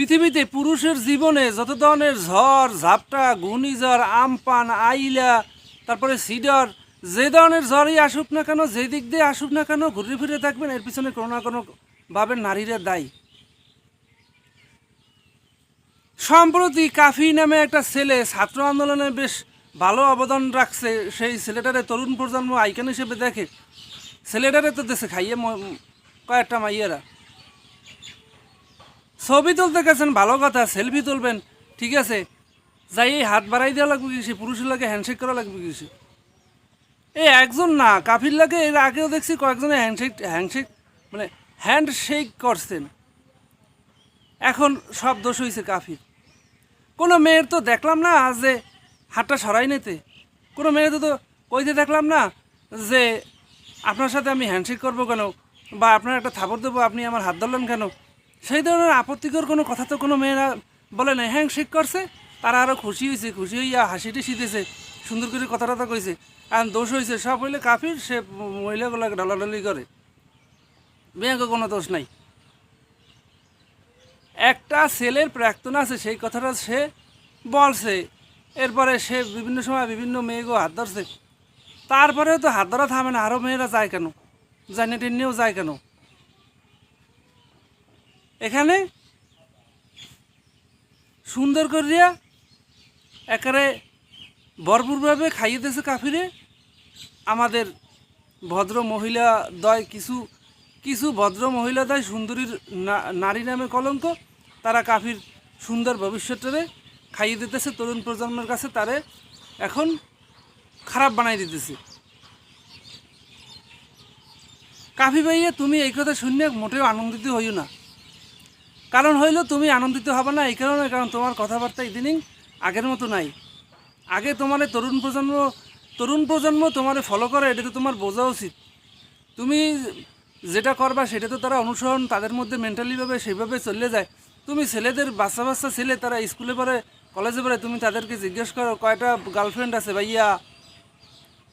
পৃথিবীতে পুরুষের জীবনে যত ধরনের ঝড়, ঝাপটা, ঘূর্ণিঝড় আমপান আইলা, তারপরে সিডর, যে ধরনের ঝড়ই আসুক না কেন, যে দিক দিয়ে আসুক না কেন, ঘুরে ফিরে থাকবেন, এর পিছনে কোনো না কোনো ভাবে নারীরা দায়ী। সম্প্রতি কাফি নামে একটা ছেলে ছাত্র আন্দোলনে বেশ ভালো অবদান রাখছে, সেই ছেলেটারে তরুণ প্রজন্ম আইকন হিসেবে দেখে। ছেলেটারে তো দেশে খাইয়ে কয়েকটা মাইয়েরা। ছবি তুলতে গেছেন, ভালো কথা সেলফি তুলবেন, ঠিক আছে? যাই, এই হাত বাড়াই দেওয়া লাগবে কিছু পুরুষের লাগে হ্যান্ডশেক করা লাগবে কিছু এই একজন না, কাফির লাগে, এর আগেও দেখছি কয়েকজনে হ্যান্ডশেক হ্যান্ডশেক মানে হ্যান্ডশেক করছেন। এখন সব দোষ হয়েছে কাফির। কোনো মেয়ের তো দেখলাম না যে হাতটা সরাই নিতে। কোনো মেয়ের তো কইতে দেখলাম না যে আপনার সাথে আমি হ্যান্ডশেক করব কেন? বা আপনার একটা থাপড় দেবো, আপনি আমার হাত ধরলেন কেন? সেই ধরনের আপত্তিকর কোনো কথা তো কোনো মেয়েরা বলে নাই। হ্যান্ডশেক করছে, তারা আরও খুশি হয়েছে খুশি হইয়া হাসিটি শীতেছে সুন্দর করে কথা টথা কইছে। আর দোষ হয়েছে সব হইলে কাফির, সে মহিলাগুলোকে ডলাডলি করে। মেয়েকে কোনো দোষ নাই। একটা ছেলের প্রাক্তন আছে, সেই কথাটা সে বলছে। এরপরে সে বিভিন্ন সময় বিভিন্ন মেয়েকেও হাত ধরছে। তারপরেও তো হাত ধরা থামে না আরও মেয়েরা যায় কেন? জানে টেনেও যায় কেন? এখানে সুন্দর করিয়া একেবারে ভরপুরভাবে খাইয়ে দিয়েছে কাফিরে। আমাদের ভদ্র মহিলা দয় কিছু কিছু ভদ্র মহিলা দয় সুন্দরীর নারী নামে কলঙ্ক, তারা কাফির সুন্দর ভবিষ্যৎটারে খাইয়ে দিতেছে, তরুণ প্রজন্মের কাছে তারে এখন খারাপ বানাই দিতেছে। কাফি ভাইয়া, তুমি এই কথা শুনে মোটেও আনন্দিত হইও না। কারণ হইল তুমি আনন্দিত হবে না, এই কারণে, কারণ তোমার কথাবার্তা ইদানিং আগের মতো নাই। আগে তোমার তরুণ প্রজন্ম তরুণ প্রজন্ম তোমার ফলো করে, এটা তো তোমার বোঝা উচিত। তুমি যেটা করবা সেটা তো তারা অনুসরণ, তাদের মধ্যে মেন্টালিভাবে সেইভাবে চলে যায়। তুমি ছেলেদের, বাচ্চা বাচ্চা ছেলে, তারা স্কুলে পড়ে কলেজে পড়ে, তুমি তাদেরকে জিজ্ঞেস করো, কয়টা গার্লফ্রেন্ড আছে ভাইয়া?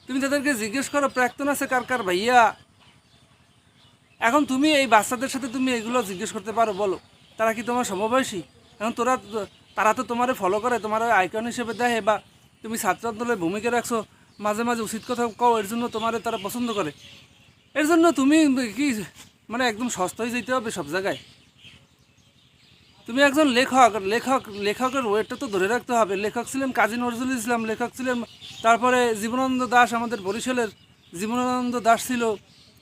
তুমি তাদেরকে জিজ্ঞেস করো, প্রাক্তন আছে কার কার ভাইয়া? এখন তুমি এই বাচ্চাদের সাথে তুমি এগুলো জিজ্ঞেস করতে পারো, বলো। তারা কি তোমার সমবয়সী? এখন তোরা তারা তো তোমারে ফলো করে, তোমার আইকন হিসেবে দেখে বা তুমি ছাত্র আন্দোলনের ভূমিকা রাখছো, মাঝে মাঝে উচিত কথা কও, এর জন্য তোমার তারা পছন্দ করে। এর জন্য তুমি কি মানে একদম সস্তা হয়ে যেতে হবে সব জায়গায়? তুমি একজন লেখক লেখক, লেখকের ওয়েটটা তো ধরে রাখতে হবে। লেখক ছিলেন কাজী নজরুল ইসলাম, লেখক ছিলেন তারপরে জীবনানন্দ দাস আমাদের বরিশালের। জীবনানন্দ দাস ছিল,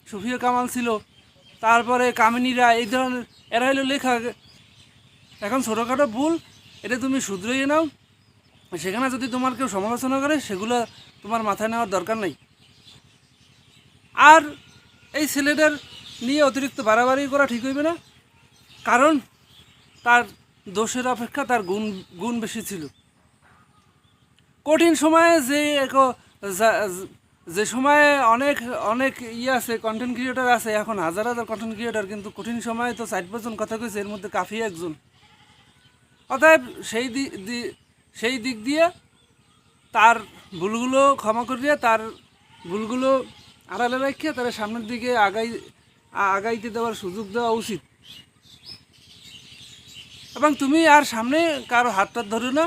সুফিয়া কামাল ছিল, তারপরে কামিনীরা এই ধরনের, এরা হলো লেখক। এখন ছোটোখাটো ভুল, এটা তুমি শুধরিয়ে নাও। সেখানে যদি তোমার কেউ সমালোচনা করে, সেগুলো তোমার মাথায় নেওয়ার দরকার নেই। আর এই ছেলেটার নিয়ে অতিরিক্ত বাড়াবাড়ি করা ঠিক হইবে না, কারণ তার দোষের অপেক্ষা তার গুণ গুণ বেশি ছিল। কঠিন সময়ে যে এক- যে সময়ে অনেক অনেক ইয়ে আছে কন্টেন্ট ক্রিয়েটার আছে, এখন হাজার হাজার কন্টেন্ট ক্রিয়েটার কিন্তু কঠিন সময়ে তো ষাট পার্সেন্ট কথা কইছে, এর মধ্যে কাফি একজন। অতএব সেই দি- দি- সেই দিক দিয়ে তার ভুলগুলো ক্ষমা করিয়া তার ভুলগুলো আড়ালে রাখিয়া তার সামনের দিকে আগাই আগাইতে দেওয়ার সুযোগ দেওয়া উচিত। এবং তুমি আর সামনে কারও হাতটা ধরো না।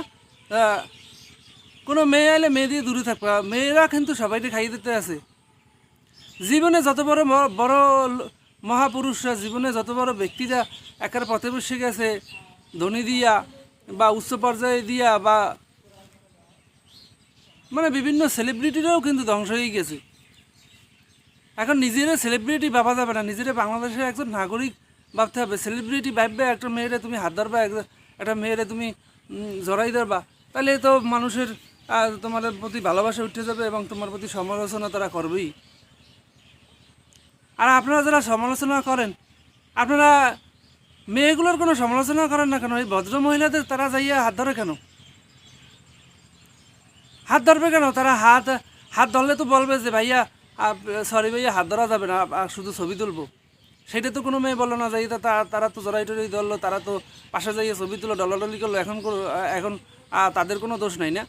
কোনো মেয়ে এলে মেয়ে দিয়ে দূরে থাকবা। মেয়েরা কিন্তু সবাইকে খাইয়ে দিতে আছে। জীবনে যত বড় বড় মহাপুরুষরা জীবনে যত বড় ব্যক্তিরা একার পথে বসে গেছে ধনী দিয়া বা উচ্চ পর্যায়ে দিয়া বা মানে বিভিন্ন সেলিব্রিটিরাও কিন্তু ধ্বংস হয়ে গেছে। এখন নিজেরা সেলিব্রিটি ভাবা যাবে না নিজেরা বাংলাদেশের একজন নাগরিক ভাবতে হবে। সেলিব্রিটি ভাববে একটা মেয়েরে তুমি হাত ধরবা এক- একটা মেয়েরে তুমি জড়াই ধরবা। তাহলে তো মানুষের আহ, তোমাদের প্রতি ভালোবাসা উঠে যাবে এবং তোমার প্রতি সমালোচনা তারা করবেই। আর আপনারা যারা সমালোচনা করেন আপনারা মেয়েগুলোর কোনো সমালোচনা করেন না কেন? এই ভদ্র মহিলাদের তারা যাইয়া হাত ধরে কেন? হাত ধরবে কেন? তারা হাত হাত ধরলে তো বলবে যে, ভাইয়া সরি ভাইয়া, হাত ধরা যাবে না শুধু ছবি তুলবো। সেটা তো কোনো মেয়ে বলল না যে এটা তা- তারা তো জড়াই টড়াই ধরলো, তারা তো পাশে যাইয়ে ছবি তুলো, ডলাডলি করল, এখন এখন তাদের কোনো দোষ নাই না?